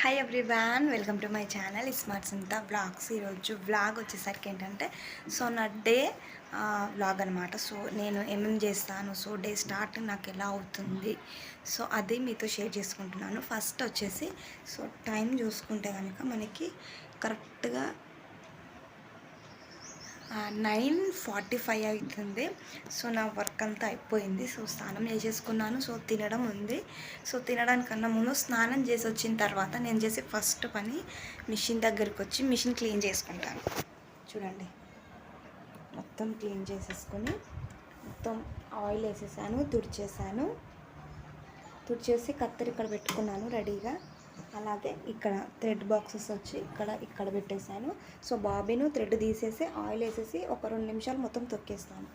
Hi everyone welcome to my channel smart Sintha vlogs ఈరోజు vlog వచ్చేసరికి ఏంటంటే so నా డే వ్లాగ్ అనమాట సో నేను ఏమేమి చేస్తాను. సో డే స్టార్ట్ నాకు ఎలా అవుతుంది? సో అది మీతో షేర్ చేసుకుంటున్నాను. ఫస్ట్ వచ్చేసి సో టైం చూసుకుంటే కనుక మనకి కరెక్ట్గా నైన్ ఫార్టీ ఫైవ్ అవుతుంది సో నా వర్క్ అంతా అయిపోయింది. సో స్నానం చేసేసుకున్నాను. సో తినడం ఉంది. సో తినడానికన్నా ముందు స్నానం చేసి వచ్చిన తర్వాత నేను చేసే ఫస్ట్ పని మిషన్ దగ్గరికి వచ్చి మిషన్ క్లీన్ చేసుకుంటాను. చూడండి. మొత్తం క్లీన్ చేసేసుకొని మొత్తం ఆయిల్ వేసేసాను తుడిచేసాను. తుడిచేసి కత్తెర ఇక్కడ పెట్టుకున్నాను రెడీగా. అలాగే ఇక్కడ థ్రెడ్ బాక్సెస్ వచ్చి ఇక్కడ ఇక్కడ పెట్టేశాను. సో బాబీను థ్రెడ్ తీసేసి ఆయిల్ వేసేసి ఒక రెండు నిమిషాలు మొత్తం తొక్కేస్తాను.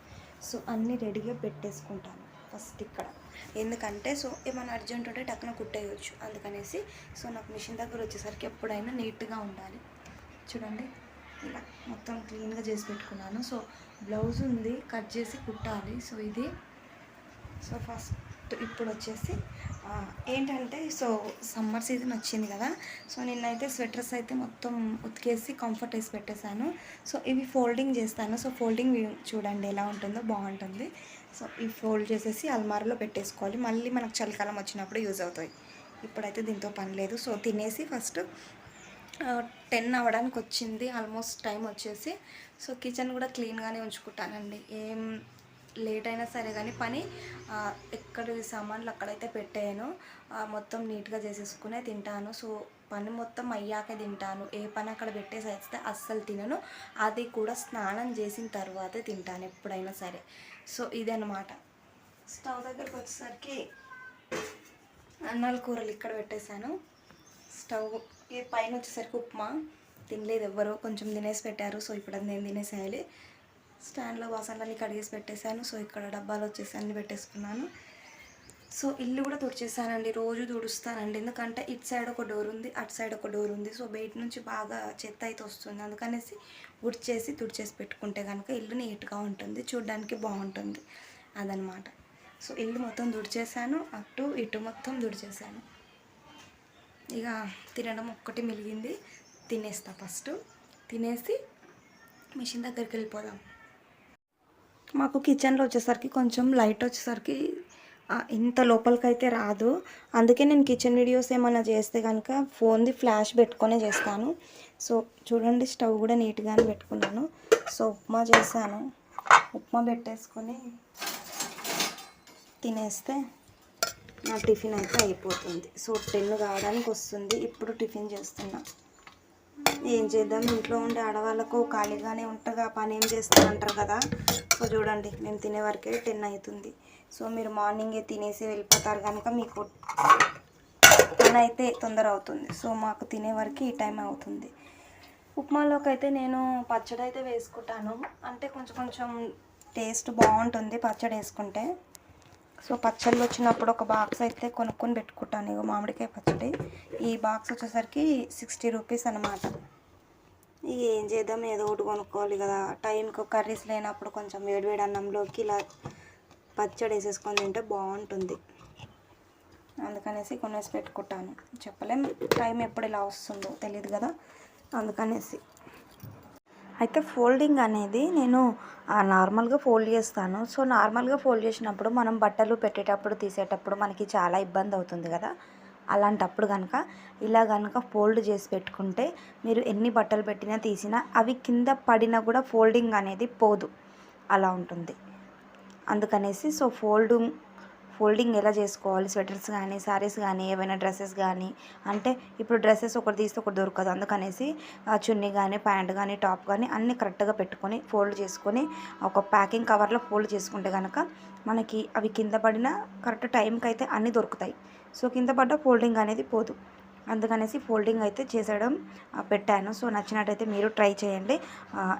సో అన్నీ రెడీగా పెట్టేసుకుంటాను ఫస్ట్ ఇక్కడ. ఎందుకంటే సో ఏమైనా అర్జెంట్ ఉంటే టక్కున కుట్టేయచ్చు. అందుకనేసి సో నాకు మిషన్ దగ్గర వచ్చేసరికి ఎప్పుడైనా నీట్గా ఉండాలి. చూడండి ఇలా మొత్తం క్లీన్గా చేసి పెట్టుకున్నాను. సో బ్లౌజ్ ఉంది కట్ చేసి కుట్టాలి. సో ఇది సో ఫస్ట్ ఇప్పుడు వచ్చేసి ఏంటంటే సో సమ్మర్ సీజన్ వచ్చింది కదా సో నిన్నైతే స్వెటర్స్ అయితే మొత్తం ఉతికేసి కంఫర్ట్ వేసి పెట్టేశాను. సో ఇవి ఫోల్డింగ్ చేస్తాను. సో ఫోల్డింగ్ చూడండి ఎలా ఉంటుందో బాగుంటుంది. సో ఇవి ఫోల్డ్ చేసేసి అల్మారాలో పెట్టేసుకోవాలి. మళ్ళీ మనకు చలికాలం వచ్చినప్పుడు యూజ్ అవుతాయి. ఇప్పుడైతే దీంతో పని లేదు. సో తినేసి ఫస్ట్ టెన్ అవ్వడానికి వచ్చింది ఆల్మోస్ట్ టైం వచ్చేసి సో కిచెన్ కూడా క్లీన్గానే ఉంచుకుంటానండి. ఏం లేట్ అయినా సరే కానీ పని ఎక్కడ సామాన్లు అక్కడైతే పెట్టాను మొత్తం నీట్గా చేసేసుకునే తింటాను. సో పని మొత్తం అయ్యాక తింటాను. ఏ పని అక్కడ పెట్టేసి అయితే అస్సలు తినను. అది కూడా స్నానం చేసిన తర్వాతే తింటాను ఎప్పుడైనా సరే. సో ఇదనమాట స్టవ్ దగ్గరకు వచ్చేసరికి అన్నాల కూరలు ఇక్కడ పెట్టేశాను. స్టవ్ పైన వచ్చేసరికి ఉప్మా. తినలేదు ఎవ్వరు కొంచెం తినేసి పెట్టారు. సో ఇప్పుడు నేను తినేసేయాలి. స్టాండ్లో వాసనలన్నీ కడిగేసి పెట్టేశాను. సో ఇక్కడ డబ్బాలు వచ్చేసి అన్ని పెట్టేసుకున్నాను. సో ఇల్లు కూడా తుడిచేసానండి రోజు తుడుస్తానండి. ఎందుకంటే ఇటు సైడ్ ఒక డోర్ ఉంది అటు సైడ్ ఒక డోర్ ఉంది. సో బయట నుంచి బాగా చెత్త అయితే వస్తుంది. అందుకనేసి ఉడిచేసి తుడిచేసి పెట్టుకుంటే కనుక ఇల్లు నీట్గా ఉంటుంది. చూడడానికి బాగుంటుంది అదనమాట. సో ఇల్లు మొత్తం దుడిచేసాను అటు ఇటు మొత్తం దుడిచేసాను ఇక తినడం ఒక్కటి మిలిగింది తినేస్తా ఫస్ట్. తినేసి మిషన్ దగ్గరికి వెళ్ళిపోదాం. మాకు కిచెన్లో వచ్చేసరికి కొంచెం లైట్ వచ్చేసరికి ఇంత లోపలికైతే రాదు. అందుకే నేను కిచెన్ వీడియోస్ ఏమైనా చేస్తే కనుక ఫోన్ది ఫ్లాష్ పెట్టుకొనే చేస్తాను. సో చూడండి స్టవ్ కూడా నీట్గానే పెట్టుకున్నాను. సో ఉప్మా చేశాను. ఉప్మా పెట్టేసుకొని తినేస్తే నా టిఫిన్ అయితే అయిపోతుంది. సో టెన్ కావడానికి వస్తుంది. ఇప్పుడు టిఫిన్ చేస్తున్నాను ఏం చేద్దాం? ఇంట్లో ఉండే ఆడవాళ్ళకు ఖాళీగానే ఉంటుంది ఆ పని ఏం చేస్తారంటారు కదా. సో చూడండి మేము తినే వరకే టెన్ అవుతుంది సో మీరు మార్నింగే తినేసి వెళ్ళిపోతారు కనుక మీకు పని అయితే తొందర అవుతుంది. సో మాకు తినే వరకు ఈ టైం అవుతుంది. ఉప్మాలోకి అయితే నేను పచ్చడి అయితే వేసుకుంటాను. అంటే కొంచెం కొంచెం టేస్ట్ బాగుంటుంది పచ్చడి వేసుకుంటే. సో పచ్చళ్ళు వచ్చినప్పుడు ఒక బాక్స్ అయితే కొనుక్కొని పెట్టుకుంటాను. ఇగో మామిడికాయ పచ్చడి. ఈ బాక్స్ వచ్చేసరికి సిక్స్టీ రూపీస్ అనమాట ఏం చేద్దాం ఏదో ఒకటి కొనుక్కోవాలి కదా. టైంకి కర్రీస్ లేనప్పుడు కొంచెం వేడివేడి అన్నంలోకి ఇలా పచ్చడి వేసేసుకొని తింటే బాగుంటుంది. అందుకనేసి కొనేసి పెట్టుకుంటాను. చెప్పలేం టైం ఎప్పుడు ఇలా వస్తుందో తెలియదు కదా. అందుకనేసి. అయితే ఫోల్డింగ్ అనేది నేను నార్మల్గా ఫోల్డ్ చేస్తాను. సో నార్మల్గా ఫోల్డ్ చేసినప్పుడు మనం బట్టలు పెట్టేటప్పుడు తీసేటప్పుడు మనకి చాలా ఇబ్బంది అవుతుంది కదా. అలాంటప్పుడు కనుక ఇలా కనుక ఫోల్డ్ చేసి పెట్టుకుంటే మీరు ఎన్ని బట్టలు పెట్టినా తీసినా అవి కింద పడినా కూడా ఫోల్డింగ్ అనేది పోదు. అలా ఉంటుంది. అందుకనేసి సో ఫోల్డింగ్ ఫోల్డింగ్ ఎలా చేసుకోవాలి? స్వెటర్స్ కానీ శారీస్ కానీ ఏవైనా డ్రెస్సెస్ కానీ అంటే ఇప్పుడు డ్రెస్సెస్ ఒకటి తీస్తే ఒకటి దొరకదు. అందుకనేసి చున్నీ కానీ ప్యాంట్ కానీ టాప్ కానీ అన్నీ కరెక్ట్గా పెట్టుకొని ఫోల్డ్ చేసుకొని ఒక ప్యాకింగ్ కవర్లో ఫోల్డ్ చేసుకుంటే కనుక మనకి అవి కింద పడిన కరెక్ట్ టైంకి అయితే అన్నీ దొరుకుతాయి. సో కింద పడ్డ ఫోల్డింగ్ అనేది పోదు. అందుకనేసి ఫోల్డింగ్ అయితే చేసేయడం పెట్టాను. సో నచ్చినట్టయితే మీరు ట్రై చేయండి.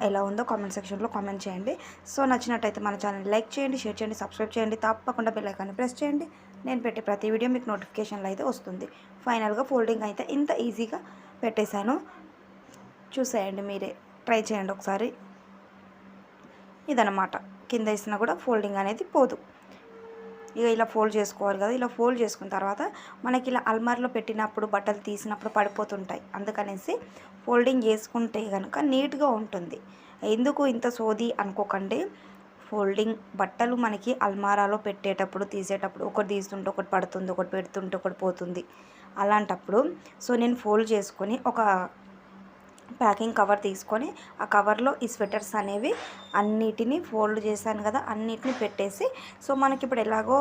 ఎలా ఉందో కామెంట్ సెక్షన్లో కామెంట్ చేయండి. సో నచ్చినట్టయితే మన ఛానల్ లైక్ చేయండి షేర్ చేయండి సబ్స్క్రైబ్ చేయండి తప్పకుండా బెల్లైకాన్ని ప్రెస్ చేయండి. నేను పెట్టే ప్రతి వీడియో మీకు నోటిఫికేషన్లో అయితే వస్తుంది. ఫైనల్గా ఫోల్డింగ్ అయితే ఇంత ఈజీగా పెట్టేశాను. చూసేయండి మీరే. ట్రై చేయండి ఒకసారి. ఇదనమాట కింద వేసినా కూడా ఫోల్డింగ్ అనేది పోదు. ఇక ఇలా ఫోల్డ్ చేసుకోవాలి కదా ఇలా ఫోల్డ్ చేసుకున్న తర్వాత మనకి ఇలా అల్మార్లో పెట్టినప్పుడు బట్టలు తీసినప్పుడు పడిపోతుంటాయి. అందుకనేసి ఫోల్డింగ్ చేసుకుంటే కనుక నీట్గా ఉంటుంది. ఎందుకు ఇంత సోది అనుకోకండి. ఫోల్డింగ్ బట్టలు మనకి అల్మారాలో పెట్టేటప్పుడు తీసేటప్పుడు ఒకటి తీస్తుంటే ఒకటి పడుతుంది ఒకటి పెడుతుంటే ఒకటి పోతుంది. అలాంటప్పుడు సో నేను ఫోల్డ్ చేసుకొని ఒక ప్యాకింగ్ కవర్ తీసుకొని ఆ కవర్లో ఈ స్వెటర్స్ అనేవి అన్నిటినీ ఫోల్డ్ చేశాను కదా అన్నిటిని పెట్టేసి. సో మనకి ఇప్పుడు ఎలాగో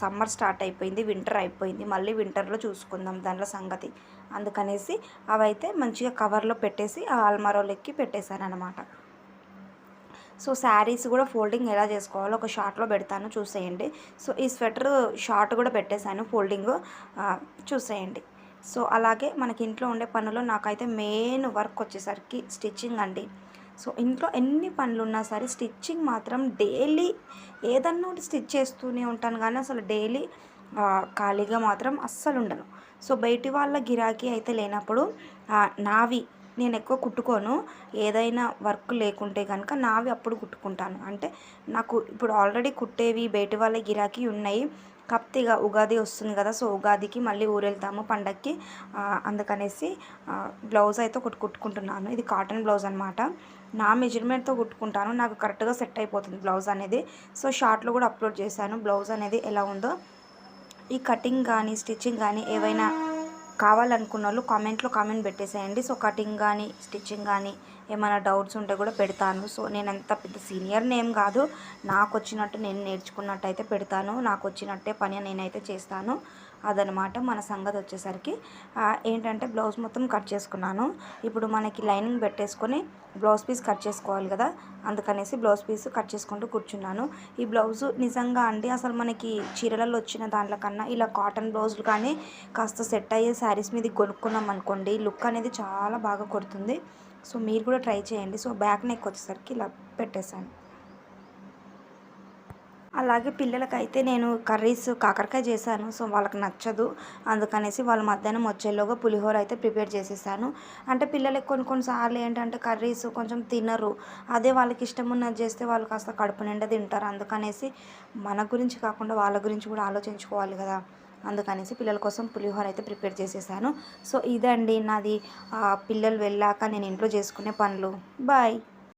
సమ్మర్ స్టార్ట్ అయిపోయింది వింటర్ అయిపోయింది మళ్ళీ వింటర్లో చూసుకుందాం దాంట్లో సంగతి అందుకనేసి అవైతే మంచిగా కవర్లో పెట్టేసి ఆ అల్మారోలెక్కి పెట్టేశాను అనమాట సో శారీస్ కూడా ఫోల్డింగ్ ఎలా చేసుకోవాలో ఒక షార్ట్లో పెడతాను చూసేయండి. సో ఈ స్వెటర్ షార్ట్ కూడా పెట్టేశాను ఫోల్డింగ్ చూసేయండి. సో అలాగే మనకి ఇంట్లో ఉండే పనులు నాకైతే మెయిన్ వర్క్ వచ్చేసరికి స్టిచ్చింగ్ అండి. సో ఇంట్లో ఎన్ని పనులు ఉన్నా సరే స్టిచ్చింగ్ మాత్రం డైలీ ఏదన్నా ఒకటి స్టిచ్ చేస్తూనే ఉంటాను కానీ అసలు డైలీ ఖాళీగా మాత్రం అస్సలు ఉండను. సో బయటి వాళ్ళ గిరాకీ అయితే లేనప్పుడు నావి నేను ఎక్కువ కుట్టుకోను. ఏదైనా వర్క్ లేకుంటే కనుక నావి అప్పుడు కుట్టుకుంటాను. అంటే నాకు ఇప్పుడు ఆల్రెడీ కుట్టేవి బయటి వాళ్ళ గిరాకీ ఉన్నాయి. కాకపోతే ఉగాది వస్తుంది కదా సో ఉగాదికి మళ్ళీ ఊరెళ్తాము పండక్కి. అందుకనేసి బ్లౌజ్ అయితే ఒకటి కుట్టుకుంటున్నాను. ఇది కాటన్ బ్లౌజ్ అనమాట నా మెజర్మెంట్తో కుట్టుకుంటాను. నాకు కరెక్ట్గా సెట్ అయిపోతుంది బ్లౌజ్ అనేది. సో షార్ట్లో కూడా అప్లోడ్ చేశాను. బ్లౌజ్ అనేది ఎలా ఉందో. ఈ కటింగ్ కానీ స్టిచ్చింగ్ కానీ ఏవైనా కావాలనుకున్న వాళ్ళు కామెంట్లో కామెంట్ పెట్టేసేయండి. సో కటింగ్ కానీ స్టిచ్చింగ్ కానీ ఏమైనా డౌట్స్ ఉంటే కూడా పెడతాను. సో నేను అంత పెద్ద సీనియర్ నేమ్ కాదు. నాకు వచ్చినట్టు నేను నేర్చుకున్నట్టు అయితే పెడతాను. నాకు వచ్చినట్టే పని నేనైతే చేస్తాను. అదనమాట మన సంగతి వచ్చేసరికి. ఏంటంటే బ్లౌజ్ మొత్తం కట్ చేసుకున్నాను. ఇప్పుడు మనకి లైనింగ్ పెట్టేసుకొని బ్లౌజ్ పీస్ కట్ చేసుకోవాలి కదా. అందుకనేసి బ్లౌజ్ పీస్ కట్ చేసుకుంటూ కూర్చున్నాను. ఈ బ్లౌజు నిజంగా అండి అసలు మనకి చీరలలో వచ్చిన దాంట్లో కన్నా ఇలా కాటన్ బ్లౌజులు కానీ కాస్త సెట్ అయ్యే శారీస్ మీద కొనుక్కున్నాం అనుకోండి లుక్ అనేది చాలా బాగా కొడుతుంది. సో మీరు కూడా ట్రై చేయండి. సో బ్యాక్ నెక్ వచ్చేసరికి ఇలా పెట్టేశాను. అలాగే పిల్లలకైతే నేను కర్రీస్ కాకరకాయ చేశాను. సో వాళ్ళకి నచ్చదు. అందుకనేసి వాళ్ళ మధ్యాహ్నం వచ్చేలోగా పులిహోర అయితే ప్రిపేర్ చేసేసాను. అంటే పిల్లలకి కొన్ని కొన్నిసార్లు ఏంటంటే కర్రీస్ కొంచెం తినరు. అదే వాళ్ళకి ఇష్టం ఉన్నది చేస్తే వాళ్ళు కాస్త కడుపు నిండా తింటారు. అందుకనేసి మన గురించి కాకుండా వాళ్ళ గురించి కూడా ఆలోచించుకోవాలి కదా. అందుకనేసి పిల్లల కోసం పులిహోర అయితే ప్రిపేర్ చేసేసాను. సో ఇదండి నాది. పిల్లలు వెళ్ళాక నేను ఇంట్లో చేసుకునే పనులు. బాయ్.